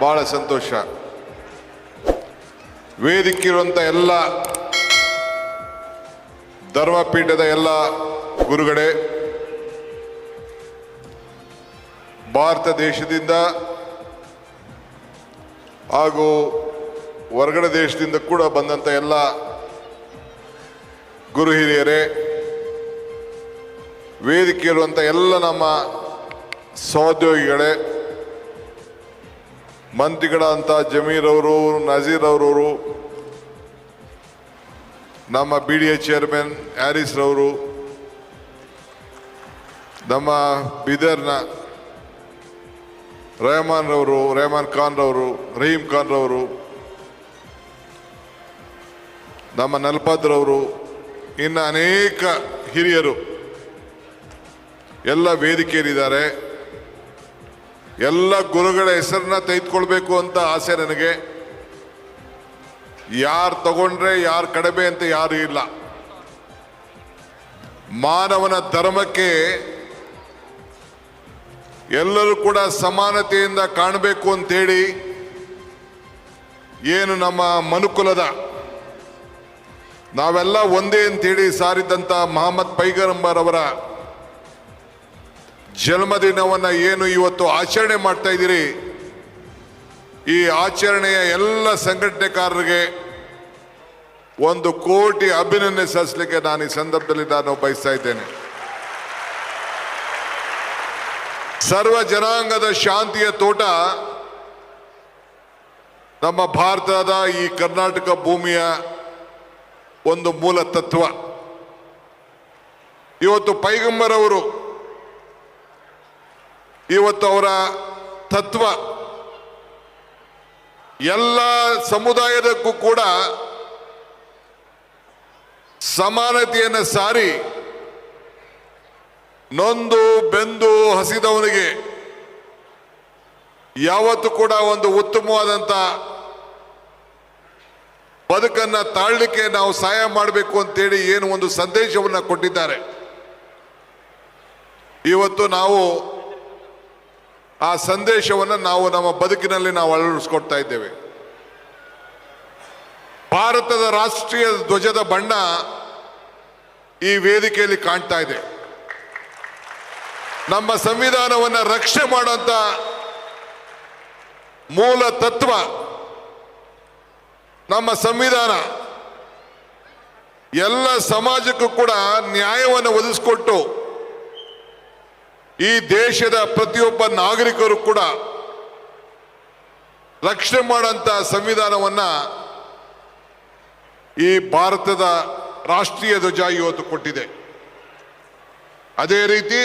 ಬಹಳ ಸಂತೋಷ. ವೇದಿಕೆ ಇರುವಂಥ ಎಲ್ಲ ಧರ್ಮಪೀಠದ ಎಲ್ಲ ಗುರುಗಳೇ, ಭಾರತ ದೇಶದಿಂದ ಹಾಗೂ ಹೊರಗಡೆ ದೇಶದಿಂದ ಕೂಡ ಬಂದಂಥ ಎಲ್ಲ ಗುರು ಹಿರಿಯರೇ ವೇದಿಕೆ ಇರುವಂಥ ಎಲ್ಲ ನಮ್ಮ ಸಹೋದ್ಯೋಗಿಗಳೇ ಮಂತ್ರಿಗಳಂತ ಜಮೀರ್ ಅವರು, ನಜೀರ್ ಅವರವರು, ನಮ್ಮ B D A chairman Haris ರವರು, ನಮ್ಮ ಬೀದರ್ನ ರೆಹಮಾನ್ ರವರು, ರೆಹಮಾನ್ ಖಾನ್ ರವರು, ರಹೀಂ ಖಾನ್ ರವರು, ನಮ್ಮ ನಲ್ಪದ್ರವರು ಇನ್ನು ಅನೇಕ ಹಿರಿಯರು, ಎಲ್ಲ ವೇದಿಕೆಯಲ್ಲಿದ್ದಾರೆ. ಎಲ್ಲ ಗುರುಗಳ ಹೆಸರನ್ನ ತೆಗೆದುಕೊಳ್ಬೇಕು ಅಂತ ಆಸೆ ನನಗೆ. ಯಾರು ತಗೊಂಡ್ರೆ ಯಾರು ಕಡಿಮೆ ಅಂತ ಯಾರು ಇಲ್ಲ. ಮಾನವನ ಧರ್ಮಕ್ಕೆ ಎಲ್ಲರೂ ಕೂಡ ಸಮಾನತೆಯಿಂದ ಕಾಣಬೇಕು ಅಂತೇಳಿ ಏನು ನಮ್ಮ ಮನುಕುಲದ. ನಾವೆಲ್ಲ ಒಂದೇ ಅಂತೇಳಿ ಸಾರಿದ್ದಂಥ ಮಹಮ್ಮದ್ ಪೈಗರಂಬರ್ ಅವರ ಜನ್ಮದಿನವನ್ನ ಏನು ಇವತ್ತು ಆಚರಣೆ ಮಾಡ್ತಾ ಇದ್ದೀರಿ? ಈ ಆಚರಣೆಯ ಎಲ್ಲ ಸಂಘಟನೆಕಾರರಿಗೆ ಒಂದು ಕೋಟಿ ಅಭಿನಂದನೆ ಸಲ್ಲಿಸಲಿಕ್ಕೆ ನಾನು ಈ ಸಂದರ್ಭದಲ್ಲಿ ನಾನು ಬಯಸ್ತಾ ಇದ್ದೇನೆ. ಸರ್ವ ಜನಾಂಗದ ಶಾಂತಿಯ ತೋಟ ನಮ್ಮ ಭಾರತದ ಈ ಕರ್ನಾಟಕ ಭೂಮಿಯ ಒಂದು ಮೂಲ ತತ್ವ. ಇವತ್ತು ಪೈಗಂಬರ್ ಅವರು ಇವತ್ತು ಅವರ ತತ್ವ. ಎಲ್ಲ ಸಮುದಾಯದಕ್ಕೂ ಕೂಡ ಸಮಾನತೆಯನ್ನು ಸಾರಿ ನೊಂದು ಬೆಂದು ಹಸಿದವನಿಗೆ ಯಾವತ್ತು ಕೂಡ ಒಂದು ಉತ್ತಮವಾದಂಥ ಬದುಕನ್ನು ತಾಳಲಿಕ್ಕೆ ನಾವು ಸಹಾಯ ಮಾಡಬೇಕು ಅಂತೇಳಿ ಏನು ಒಂದು ಸಂದೇಶವನ್ನು ಕೊಟ್ಟಿದ್ದಾರೆ. ಇವತ್ತು ನಾವು ಆ ಸಂದೇಶವನ್ನು ನಾವು ನಮ್ಮ ಬದುಕಿನಲ್ಲಿ ನಾವು ಅಳವಡಿಸ್ಕೊಡ್ತಾ ಇದ್ದೇವೆ. ಭಾರತದ ರಾಷ್ಟ್ರೀಯ ಧ್ವಜದ ಬಣ್ಣ ಈ ವೇದಿಕೆಯಲ್ಲಿ ಕಾಣ್ತಾ ಇದೆ. ನಮ್ಮ ಸಂವಿಧಾನವನ್ನು ರಕ್ಷೆ ಮಾಡುವಂತ ಮೂಲ ತತ್ವ ನಮ್ಮ ಸಂವಿಧಾನ. ಎಲ್ಲ ಸಮಾಜಕ್ಕೂ ಕೂಡ ನ್ಯಾಯವನ್ನು ಒದಗಿಸಿಕೊಟ್ಟು ಈ ದೇಶದ ಪ್ರತಿಯೊಬ್ಬ ನಾಗರಿಕರು ಕೂಡ ರಕ್ಷಣೆ ಮಾಡುವಂತ ಸಂವಿಧಾನವನ್ನ ಈ ಭಾರತದ ರಾಷ್ಟ್ರೀಯ ಧ್ವಜ ಇವತ್ತು ಕೊಟ್ಟಿದೆ. ಅದೇ ರೀತಿ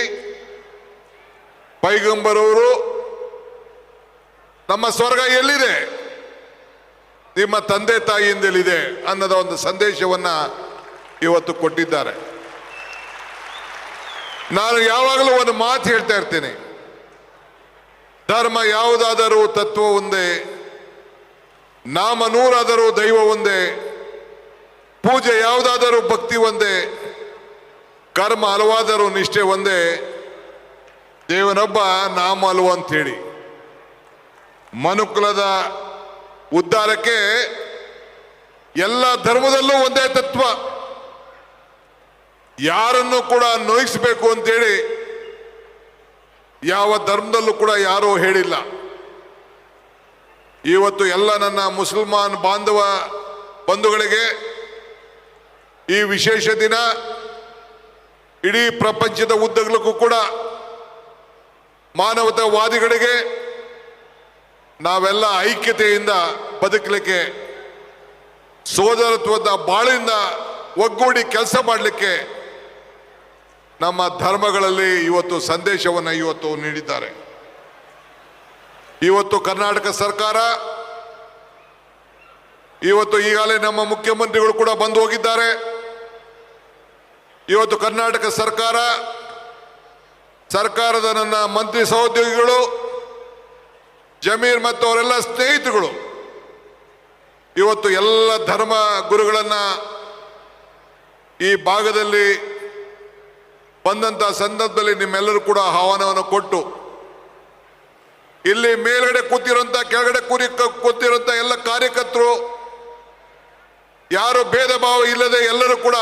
ಪೈಗಂಬರವರು ನಮ್ಮ ಸ್ವರ್ಗ ಎಲ್ಲಿದೆ? ನಿಮ್ಮ ತಂದೆ ತಾಯಿಯಿಂದಲಿದೆ ಅನ್ನೋದ ಒಂದು ಸಂದೇಶವನ್ನ ಇವತ್ತು ಕೊಟ್ಟಿದ್ದಾರೆ. ನಾನು ಯಾವಾಗಲೂ ಒಂದು ಮಾತು ಹೇಳ್ತಾ ಇರ್ತೇನೆ. ಧರ್ಮ ಯಾವುದಾದರೂ ತತ್ವ ಒಂದೇ ನಾಮ ನೂರಾದರೂ ದೈವ ಒಂದೇ, ಪೂಜೆ ಯಾವುದಾದರೂ ಭಕ್ತಿ ಒಂದೇ, ಕರ್ಮ ಹಲವಾದರೂ ನಿಷ್ಠೆ ಒಂದೇ. ದೇವನೊಬ್ಬ ನಾಮ ಅಲ್ವ ಅಂತೇಳಿ ಮನುಕುಲದ ಉದ್ಧಾರಕ್ಕೆ ಎಲ್ಲ ಧರ್ಮದಲ್ಲೂ ಒಂದೇ ತತ್ವ. ಯಾರನ್ನು ಕೂಡ ನೋಯಿಸಬೇಕು ಅಂತೇಳಿ ಯಾವ ಧರ್ಮದಲ್ಲೂ ಕೂಡ ಯಾರೂ ಹೇಳಿಲ್ಲ. ಇವತ್ತು ಎಲ್ಲ ನನ್ನ ಮುಸಲ್ಮಾನ್ ಬಾಂಧವ ಬಂಧುಗಳಿಗೆ ಈ ವಿಶೇಷ ದಿನ ಇಡೀ ಪ್ರಪಂಚದ ಉದ್ದಗಲಕ್ಕೂ ಕೂಡ ಮಾನವತಾವಾದಿಗಳಿಗೆ ನಾವೆಲ್ಲ ಐಕ್ಯತೆಯಿಂದ ಬದುಕಲಿಕ್ಕೆ, ಸೋದರತ್ವದ ಬಾಳಿಂದ ಒಗ್ಗೂಡಿ ಕೆಲಸ ಮಾಡಲಿಕ್ಕೆ ನಮ್ಮ ಧರ್ಮಗಳಲ್ಲಿ ಇವತ್ತು ಸಂದೇಶವನ್ನು ಇವತ್ತು ನೀಡಿದ್ದಾರೆ. ಇವತ್ತು ಕರ್ನಾಟಕ ಸರ್ಕಾರ, ಇವತ್ತು ಈಗಾಗಲೇ ನಮ್ಮ ಮುಖ್ಯಮಂತ್ರಿಗಳು ಕೂಡ ಬಂದು ಹೋಗಿದ್ದಾರೆ. ಇವತ್ತು ಕರ್ನಾಟಕ ಸರ್ಕಾರ, ಸರ್ಕಾರದ ನನ್ನ ಮಂತ್ರಿ ಸಹೋದ್ಯೋಗಿಗಳು, ಜಮೀರ್ ಮತ್ತು ಅವರೆಲ್ಲ ಸ್ನೇಹಿತರುಗಳು, ಇವತ್ತು ಎಲ್ಲ ಧರ್ಮ ಗುರುಗಳನ್ನು ಈ ಭಾಗದಲ್ಲಿ ಬಂದಂತ ಸಂದರ್ಭದಲ್ಲಿ ನಿಮ್ಮೆಲ್ಲರೂ ಕೂಡ ಆಹ್ವಾನವನ್ನು ಕೊಟ್ಟು, ಇಲ್ಲಿ ಮೇಲ್ಗಡೆ ಕೂತಿರುವಂಥ ಕೆಳಗಡೆ ಕೂರಿ ಕೂತಿರುವಂಥ ಎಲ್ಲ ಕಾರ್ಯಕರ್ತರು, ಯಾರು ಭೇದ ಭಾವ ಇಲ್ಲದೆ ಎಲ್ಲರೂ ಕೂಡ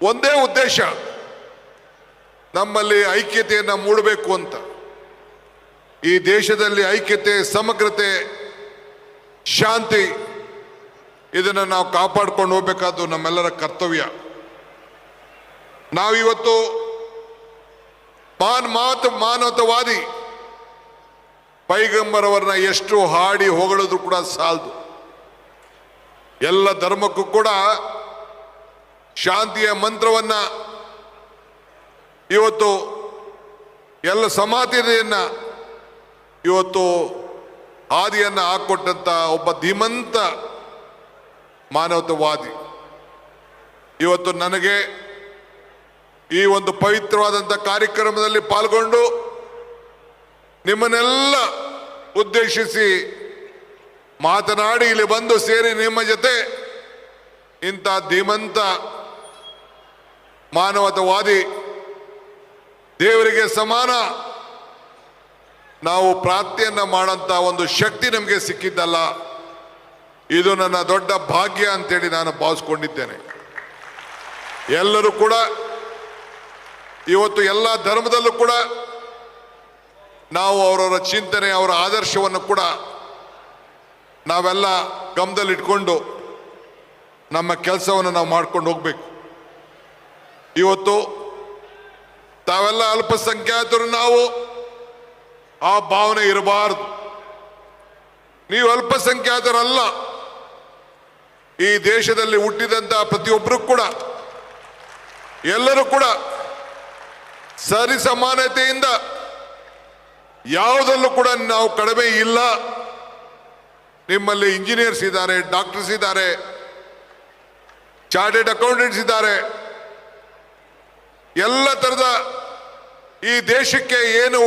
ಒಂದೇ ಉದ್ದೇಶ, ನಮ್ಮಲ್ಲಿ ಐಕ್ಯತೆಯನ್ನು ಮೂಡಬೇಕು ಅಂತ. ಈ ದೇಶದಲ್ಲಿ ಐಕ್ಯತೆ, ಸಮಗ್ರತೆ, ಶಾಂತಿ, ಇದನ್ನು ನಾವು ಕಾಪಾಡ್ಕೊಂಡು ಹೋಗಬೇಕಾದ್ದು ನಮ್ಮೆಲ್ಲರ ಕರ್ತವ್ಯ. ನಾವಿವತ್ತು ಮಾನ್ ಮಾತು ಮಾನವತವಾದಿ ಪೈಗಂಬರವರನ್ನ ಎಷ್ಟು ಹಾಡಿ ಹೊಗಳಿದ್ರು ಕೂಡ ಸಾಲದು. ಎಲ್ಲ ಧರ್ಮಕ್ಕೂ ಕೂಡ ಶಾಂತಿಯ ಮಂತ್ರವನ್ನ ಇವತ್ತು ಎಲ್ಲ ಸಮಾಧಿಯನ್ನ ಇವತ್ತು ಹಾದಿಯನ್ನ ಹಾಕೊಟ್ಟಂತ ಒಬ್ಬ ಧೀಮಂತ ಮಾನವತವಾದಿ. ಇವತ್ತು ನನಗೆ ಈ ಒಂದು ಪವಿತ್ರವಾದಂಥ ಕಾರ್ಯಕ್ರಮದಲ್ಲಿ ಪಾಲ್ಗೊಂಡು ನಿಮ್ಮನ್ನೆಲ್ಲ ಉದ್ದೇಶಿಸಿ ಮಾತನಾಡಿ ಇಲ್ಲಿ ಬಂದು ಸೇರಿ ನಿಮ್ಮ ಜೊತೆ ಇಂಥ ಧೀಮಂತ, ಮಾನವತವಾದಿ, ದೇವರಿಗೆ ಸಮಾನ ನಾವು ಪ್ರಾರ್ಥನೆಯನ್ನು ಮಾಡೋಂಥ ಒಂದು ಶಕ್ತಿ ನಮಗೆ ಸಿಕ್ಕಿದ್ದಲ್ಲ. ಇದು ನನ್ನ ದೊಡ್ಡ ಭಾಗ್ಯ ಅಂತೇಳಿ ನಾನು ಭಾವಿಸ್ಕೊಂಡಿದ್ದೇನೆ. ಎಲ್ಲರೂ ಕೂಡ ಇವತ್ತು ಎಲ್ಲ ಧರ್ಮದಲ್ಲೂ ಕೂಡ ನಾವು ಅವರವರ ಚಿಂತನೆ, ಅವರ ಆದರ್ಶವನ್ನು ಕೂಡ ನಾವೆಲ್ಲ ಗಮನದಲ್ಲಿಟ್ಕೊಂಡು ನಮ್ಮ ಕೆಲಸವನ್ನು ನಾವು ಮಾಡ್ಕೊಂಡು ಹೋಗ್ಬೇಕು. ಇವತ್ತು ತಾವೆಲ್ಲ ಅಲ್ಪಸಂಖ್ಯಾತರು ನಾವು, ಆ ಭಾವನೆ ಇರಬಾರದು. ನೀವು ಅಲ್ಪಸಂಖ್ಯಾತರಲ್ಲ, ಈ ದೇಶದಲ್ಲಿ ಹುಟ್ಟಿದಂತ ಪ್ರತಿಯೊಬ್ಬರು ಕೂಡ, ಎಲ್ಲರೂ ಕೂಡ ಸರಿ ಸಮಾನತೆಯಿಂದ ಯಾವುದಲ್ಲೂ ಕೂಡ ನಾವು ಕಡಿಮೆ ಇಲ್ಲ. ನಿಮ್ಮಲ್ಲಿ ಇಂಜಿನಿಯರ್ಸ್ ಇದ್ದಾರೆ, ಡಾಕ್ಟರ್ಸ್ ಇದ್ದಾರೆ, ಚಾರ್ಟೆಡ್ ಅಕೌಂಟೆಂಟ್ಸ್ ಇದ್ದಾರೆ. ಎಲ್ಲ ತರದ ಈ ದೇಶಕ್ಕೆ ಏನು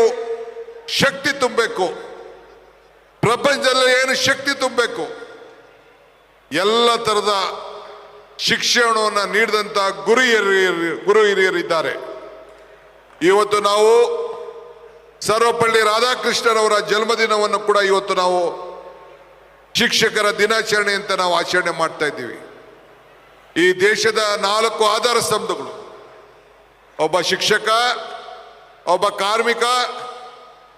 ಶಕ್ತಿ ತುಂಬಬೇಕು? ಪ್ರಪಂಚದಲ್ಲಿ ಏನು ಶಕ್ತಿ ತುಂಬಬೇಕು? ಎಲ್ಲ ತರದ ಶಿಕ್ಷಣವನ್ನು ನೀಡಿದಂಥ ಗುರು ಹಿರಿಯರು, ಗುರು ಹಿರಿಯರಿದ್ದಾರೆ. ಇವತ್ತು ನಾವು ಸರ್ವಪಳ್ಳಿ ರಾಧಾಕೃಷ್ಣರವರ ಜನ್ಮದಿನವನ್ನು ಕೂಡ ಇವತ್ತು ನಾವು ಶಿಕ್ಷಕರ ದಿನಾಚರಣೆ ಅಂತ ನಾವು ಆಚರಣೆ ಮಾಡ್ತಾ ಇದ್ದೀವಿ. ಈ ದೇಶದ ನಾಲ್ಕು ಆಧಾರ ಸ್ತಂಭಗಳು. ಒಬ್ಬ ಶಿಕ್ಷಕ, ಒಬ್ಬ ಕಾರ್ಮಿಕ,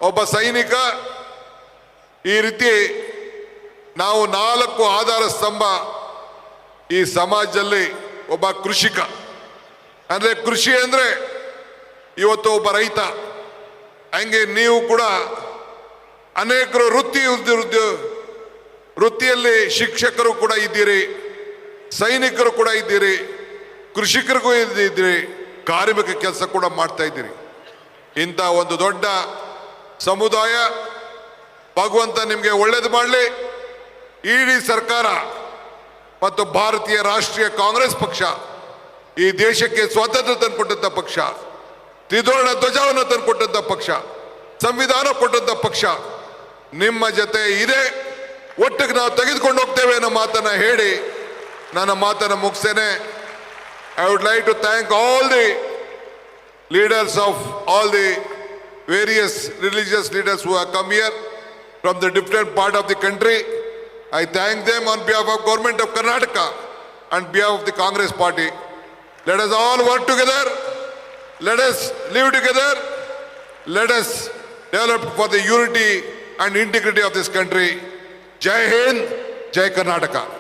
ಒಬ್ಬ ಸೈನಿಕ, ಈ ರೀತಿ ನಾವು ನಾಲ್ಕು ಆಧಾರ ಸ್ತಂಭ ಈ ಸಮಾಜದಲ್ಲಿ ಒಬ್ಬ ಕೃಷಿಕ. ಅಂದರೆ ಕೃಷಿ ಅಂದ್ರೆ ಇವತ್ತು ಒಬ್ಬ ರೈತ, ಹಂಗೆ ನೀವು ಕೂಡ ಅನೇಕರು ವೃತ್ತಿ ವೃತ್ತಿಯಲ್ಲಿ ಶಿಕ್ಷಕರು ಕೂಡ ಇದ್ದೀರಿ, ಸೈನಿಕರು ಕೂಡ ಇದ್ದೀರಿ, ಕೃಷಿಕರಿಗೂ ಇದ್ದೀರಿ, ಕಾರ್ಮಿಕ ಕೆಲಸ ಕೂಡ ಮಾಡ್ತಾ ಇದ್ದೀರಿ. ಇಂಥ ಒಂದು ದೊಡ್ಡ ಸಮುದಾಯ, ಭಗವಂತ ನಿಮಗೆ ಒಳ್ಳೇದು ಮಾಡಲಿ. ಇಡೀ ಸರ್ಕಾರ ಮತ್ತು ಭಾರತೀಯ ರಾಷ್ಟ್ರೀಯ ಕಾಂಗ್ರೆಸ್ ಪಕ್ಷ ಈ ದೇಶಕ್ಕೆ ಸ್ವಾತಂತ್ರ್ಯ ತಂದುಕೊಟ್ಟಂಥ ಪಕ್ಷ. ತ್ರಿಧೋರಣ ಧ್ವಜವನ್ನು ತಂದುಕೊಟ್ಟಂತ ಪಕ್ಷ, ಸಂವಿಧಾನ ಕೊಟ್ಟಂತ ಪಕ್ಷ ನಿಮ್ಮ ಜೊತೆ ಇದೆ ಒಟ್ಟಿಗೆ ನಾವು ತೆಗೆದುಕೊಂಡು ಹೋಗ್ತೇವೆ ಅನ್ನೋ ಮಾತನ್ನ ಹೇಳಿ ನನ್ನ ಮಾತನ್ನ ಮುಗಿಸ್ತೇನೆ I would like to thank all the leaders of all the various religious leaders who have come here from the different part of the country. I thank them on behalf of government of Karnataka and behalf of the Congress party let us all work together. Let us live together. Let us develop for the unity and integrity of this country. Jai Hind, Jai Karnataka.